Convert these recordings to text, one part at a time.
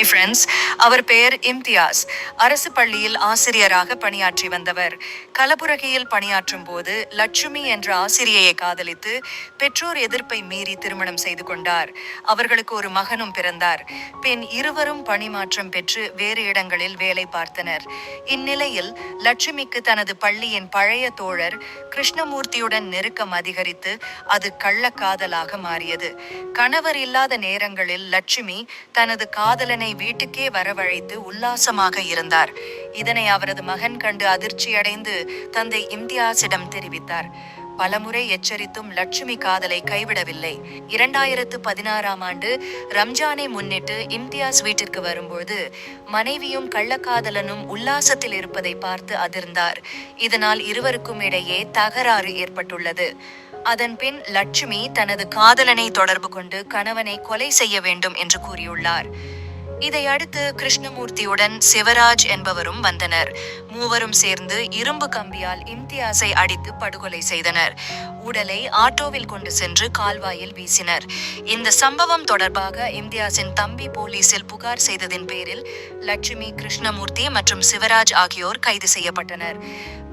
my friends. அவர் பெயர் இம்தியாஸ். அரசு பள்ளியில் ஆசிரியராக பணியாற்றி வந்தவர். கலபுரகியில் பணியாற்றும் போது லட்சுமி என்ற ஆசிரியையை காதலித்து பெற்றோர் எதிர்ப்பை மீறி திருமணம் செய்து கொண்டார். அவர்களுக்கு ஒரு மகனும் பிறந்தார். பின் இருவரும் பணிமாற்றம் பெற்று வேறு இடங்களில் வேலை பார்த்தனர். இந்நிலையில் லட்சுமிக்கு தனது பள்ளியின் பழைய தோழர் கிருஷ்ணமூர்த்தியுடன் நெருக்கம் அதிகரித்து அது கள்ளக்காதலாக மாறியது. கணவர் இல்லாத நேரங்களில் லட்சுமி தனது காதலனை வீட்டுக்கே வர வரவழைத்து உல்லாசமாக இருந்தார். இதனை அவரது மகன் கண்டு அதிர்ச்சியடைந்து தந்தை இம்தியாஸிடம் தெரிவித்தார். பலமுறை எச்சரித்தும் லட்சுமி காதலை கைவிடவில்லை. இரண்டாயிரத்து பதினாறாம் ஆண்டு ரம்ஜானை முன்னிட்டு இம்தியாஸ் வீட்டிற்கு வரும்போது மனைவியும் கள்ளக்காதலனும் உல்லாசத்தில் இருப்பதை பார்த்து அதிர்ந்தார். இதனால் இருவருக்கும் இடையே தகராறு ஏற்பட்டுள்ளது. அதன்பின் லட்சுமி தனது காதலனை தொடர்பு கொண்டு கணவனை கொலை செய்ய வேண்டும் என்று கூறியுள்ளார். இதையடுத்து கிருஷ்ணமூர்த்தியுடன் சிவராஜ் என்பவரும் வந்தனர். மூவரும் சேர்ந்து இரும்பு கம்பியால் இம்தியாஸை அடித்து படுகொலை செய்தனர். உடலை ஆட்டோவில் கொண்டு சென்று கால்வாயில் வீசினர். இந்த சம்பவம் தொடர்பாக இம்தியாஸின் தம்பி போலீசில் புகார் செய்ததின் பேரில் லட்சுமி கிருஷ்ணமூர்த்தி மற்றும் சிவராஜ் ஆகியோர் கைது செய்யப்பட்டனர்.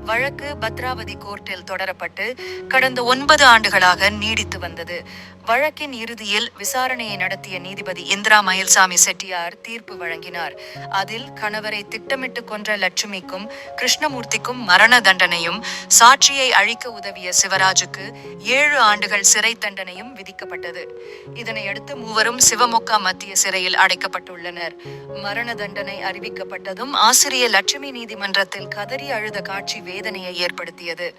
வழக்கு பத்ராவதி கோர்ட்டில் தொடரப்பட்டு கடந்த ஒன்பது ஆண்டுகளாக நீடித்து வந்தது. வழக்கின் இறுதியில் விசாரணையை நடத்திய நீதிபதி இந்திரா மயில்சாமி செட்டியார் தீர்ப்பு வழங்கினார். அதில் கணவரை திட்டமிட்டு கொன்ற லட்சுமிக்கும் கிருஷ்ணமூர்த்திக்கும் மரண தண்டனையும் சாட்சியை அழிக்க உதவிய சிவராஜுக்கு ஏழு ஆண்டுகள் சிறை தண்டனையும் விதிக்கப்பட்டது. இதனையடுத்து மூவரும் சிவமொக்கா மத்திய சிறையில் அடைக்கப்பட்டுள்ளனர். மரண தண்டனை அறிவிக்கப்பட்டதும் ஆசிரியர் லட்சுமி நீதிமன்றத்தில் கதறி அழுத காட்சி வேதனையை ஏற்படுத்தியது.